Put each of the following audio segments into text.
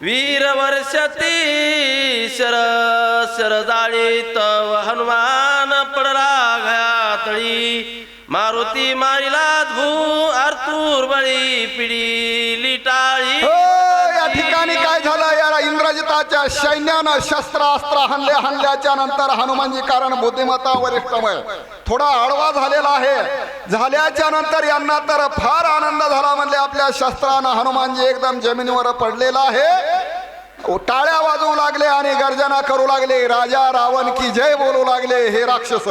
वीर वर्षती शर शर जाळी तव हनुमान पडला घातळी मारुती मारिला भू आरतूर बळी पिढी लिटा इंद्रजिताच्या सैन्यानं शस्त्रास्त्र हल्ले हल्ल्याच्या नंतर हनुमानजी कारण बुद्धिमत्ता वरिष्ठमय थोडा आडवा झालेला आहे. झाल्याच्यानंतर यांना तर फार आनंद झाला म्हणजे आपल्या शस्त्रानं हनुमानजी एकदम जमिनीवर पडलेला आहे. टाळ्या वाजवू लागले आणि गर्जना करू लागले. राजा रावण की जय बोलू लागले हे राक्षस.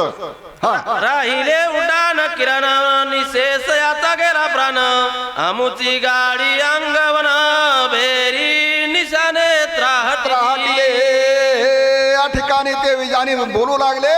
राहिले उडान किरण निशेष याचा गेला प्राण. आमुची गाडी अंगवना बोलू लागले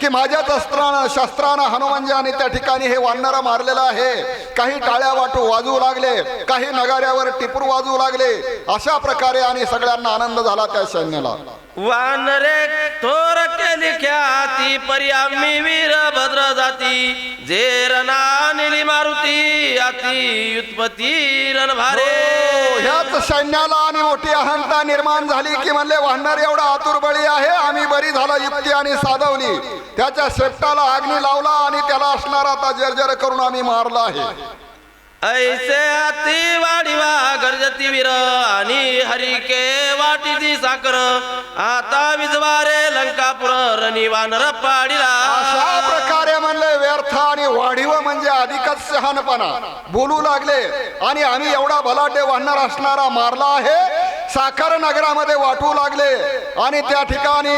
की माझ्याच अस्त्रानं शस्त्रानं हनुमानजाने त्या ठिकाणी हे वानर मारलेलं आहे. काही टाळ्या वाटू वाजवू लागले काही नगाऱ्यावर टिपूर वाजवू लागले. अशा प्रकारे आणि सगळ्यांना आनंद झाला त्या सैन्याला. वानरे थोर केली ख्याती परी आम्ही वीर भद्र जाती. जे रणा निली मारुती अति उत्पत्ती रण भारे हो, ह्याच सैन्याला आणि मोठी अहंता निर्माण झाली की म्हणले वाहणार एवढा आतुर बळी आहे आम्ही बरी झाला युक्ती आणि साधवली त्याच्या शेपटाला अग्नी लावला आणि त्याला असणारा आता जर्जर करून आम्ही मारला आहे. ऐसे अति वाढीवा गरजती वीर आणि हरिके वाटीची साकर आता विजवारे लंकापुर रणी वानर पाडिला. अधिकच शहाणपणा. बोलू लागले आणि आम्ही एवढा भलाटे वाहणार असणारा मारला आहे. साखर नगरामध्ये वाटू लागले आणि त्या ठिकाणी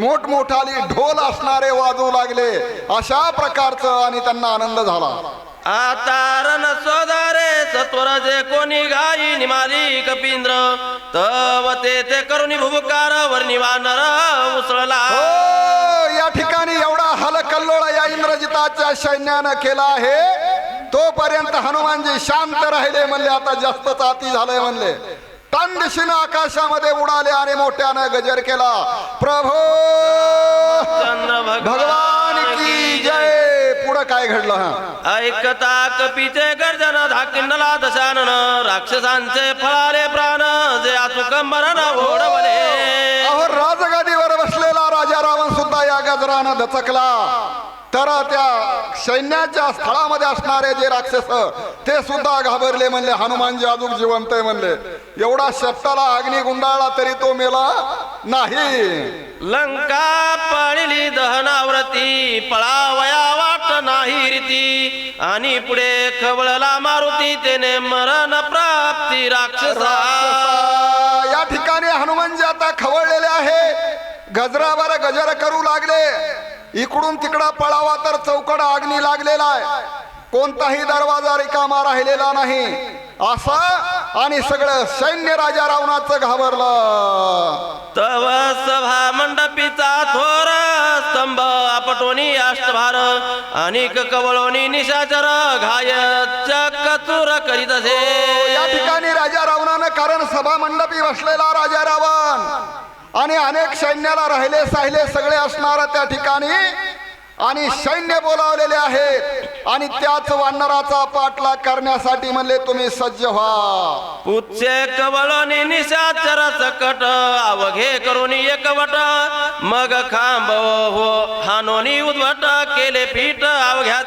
मोठमोठाली ढोल असणारे वाजवू लागले. अशा प्रकारचं आणि त्यांना आनंद झाला. आता रण सोदारे सत्वर जे कोणी गाई निमाली कपिंद्र. तव ते ते करुणी भुबकार वर्णी वानर उसळला. हो या ठिकाणी एवढा हलकल्लोळ या इंद्रजिताच्या सैन्यानं केला आहे तोपर्यंत हनुमानजी शांत राहिले म्हणले आता जास्त चाती झालंय म्हणले. तन दिशेनं आकाशामध्ये उडाले आणि मोठ्यानं गजर केला. प्रभो भगवान की जय. पुढं काय घडलं हा? ऐकता कपीचे गर्जन धाकिंडला दशानन राक्षसांचे फळाले प्राण जे आसुकंबरन ओढवले. अहो राजगादीवर बसलेला राजा रावण सुद्धा या गजरानं दचकला. तर त्या सैन्याच्या स्थळामध्ये असणारे जे राक्षस ते सुद्धा घाबरले म्हणले हनुमानजी अजून जिवंत आहे म्हणले. एवढा शेपटाला अग्नी गुंडाळला तरी तो मेला नाही. लंका पळली दहनावरती पळावया वाट नाही रीती. आणि पुढे खवळला मारुती तेने मरण प्राप्ती राक्षसा या ठिकाणी हनुमानजी गजरावर गजर करू लागले. इकडून तिकडा पळावा तर चौकडा अग्नी लागलेला आहे. कोणताही दरवाजा रिकामा राहिलेला नाही. असा आणि सगळं सैन्य राजा रावणाचं घाबरलं. तव सभा मंडपीचा थोर स्तंभ आपटोनी अष्टभार अनेक कवळोनी निशाचर घाय चकचूर करीत असे. या ठिकाणी राजा रावणानं कारण सभा मंडपी बसलेला राजा रावण. आणि अनेक सैन्याला राहिले साहिले सगळे असणार त्या ठिकाणी. आणि सैन्य बोलावलेले आहेत. आणि त्याच वानराचा पाठलाग करण्यासाठी म्हणले तुम्ही सज्ज व्हा. पुच्छे कवळोनी निशाचर सकट अवघे करून एकवट. मग खांब हो हानोनी उद्भट केले पीठ अवघ्या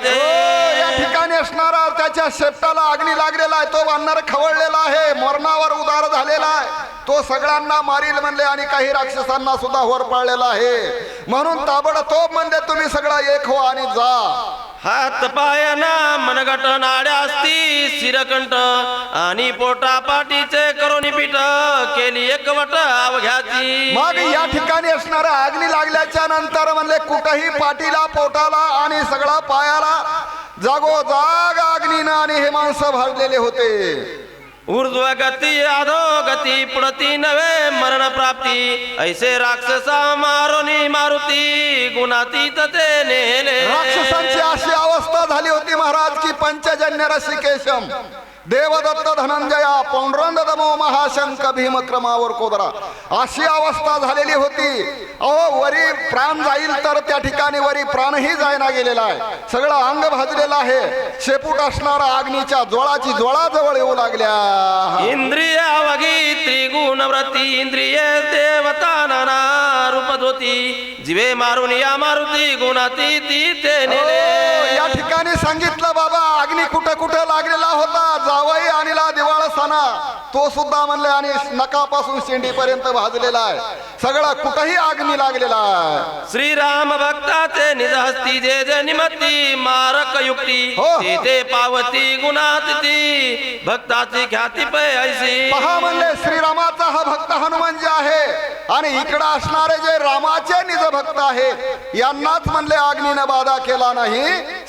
या ठिकाणी असणारा त्याच्या शेपटाला अग्नी लागलेला आहे. तो वानर खवळलेला आहे. मरणावर उदार झालेला आहे. तो सगळ्यांना मारील म्हणले आणि काही राक्षसांना सुद्धा होर पाळलेला आहे. म्हणून ताबडतोब म्हणले तुम्ही सगळा एक हो आणि जा. हात पायाना मनगट नाड्या असती शिरकंठ आणि पोटा पाटीचे करोनी पीठ केली एकवट अवघ्याची. मग या ठिकाणी असणारा अग्नी लागल्याच्या नंतर म्हणले कुठही पाठीला पोटाला आणि सगळा पायाला जागोजाग अग्नीनं आणि हे माणसं भाजलेले होते. ऊर्ध्व गती अधो गती नवे मरण प्राप्ती. ऐसे राक्षसा मारोनी मारुती गुणाती ते नेले राक्षसांची अशी अवस्था झाली होती महाराज की पंचजन्य रसिकेशम देवदत्त धनंजया पौंडरंग दमो महाशंक भीम क्रमावर कोदरा. अशी अवस्था झालेली होती. अहो वरी प्राण जाईल तर त्या ठिकाणी वरी प्राणही जायना गेलेला आहे. सगळं अंग भाजलेलं आहे. शेपूट असणारा अग्नीच्या जोळाची जोळाजवळ येऊ लागल्या. इंद्रिय अवघी त्रिगुण व्रती इंद्रिय देवता नाना रूप होती जिवे मारून या मारुती गुणाती ती ते या ठिकाणी सांगितलं बाबा कुठं कुठं लागलेला होता? जावई आणला दिवाळ सणा तो सुद्धा म्हणले आणि नकापासून शेंडीपर्यंत भाजलेला आहे. सगळं कुठंही अग्नी लागलेला आहे. श्रीराम भक्ताचे निज हस्ती जे जे निमती मारक युक्ती हो. ते पावती गुणात भक्ताची ख्याती पै ऐसी पहा म्हणले श्रीरामाचा हा भक्त हनुमान जे आहे आणि इकडं असणारे जे रामाचे निज भक्त आहेत यांनाच म्हणले अग्नीने बाधा केला नाही.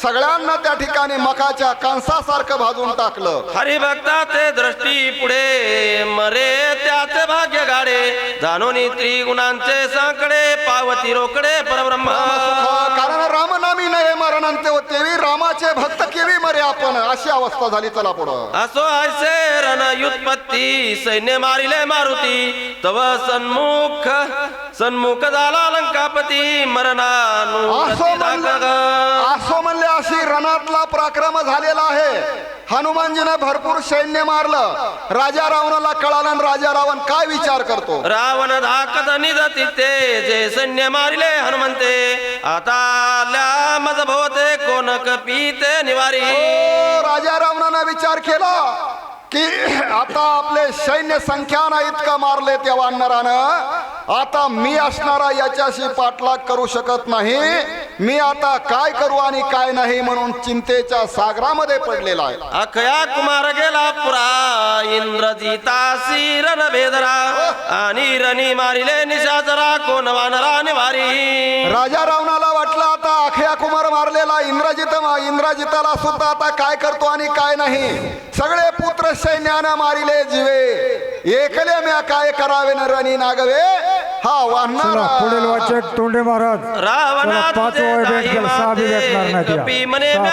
सगळ्यांना त्या ठिकाणी मकाच्या कंसासारखं भाजून टाकलं. हरिभक्ताचे दृष्टी पुढे मरे त्याचे भाग्य गाडे जाणून त्रिगुणांचे सांकडे पावती रोकडे परब्रह्म. कारण रामनामी नये मरणंते तेवी रामाचे भक्त केवी मरे आपण अशी अवस्था झाली चला पुढं. असो रण युत्पत्ती सैन्य मारिले मारुती तव सन्मुख सन्मुख झाला लंकापती मरणानु असो रणातला पराक्रम झालेला आहे. हनुमानजीने भरपूर सैन्य मारलं. राजा रावणाला कळालं राजा रावण काय विचार करतो? रावण धाकत निज तिथे जे सैन्य मारिले हनुमंते. आता मज भवते कोण कपीते निवारी. ओ, राजा रावणानं विचार केला की आता आपले सैन्य संख्यानं इतकं मारले त्या वानरानं आता मी असणारा याच्याशी पाठलाग करू शकत नाही. मी आता काय करू आणि काय नाही म्हणून चिंतेच्या सागरामध्ये पडलेला आहे. अखया कुमार गेला पुरा. इंद्रजितासी रण भेदरा आणि रणी मारिले निशाचरा कोण वानरा निवारी. राजा रावणाला वाटलं आता अखया कुमार मारलेला इंद्रजित इंद्रजिताला सुद्धा आता काय करतो आणि काय नाही. सगळे पुत्र सैन्यानं मारिले जिवे. एकले म्या काय करावे न रणी नागवे? हा चला पुढील वाहणार वाचक तोंडे महाराज रावणा चला, पाच तुझे वय भेट दाई गेलं, सहा बी माते, भेटणार नाही त्या. कपी म्हणे सहा.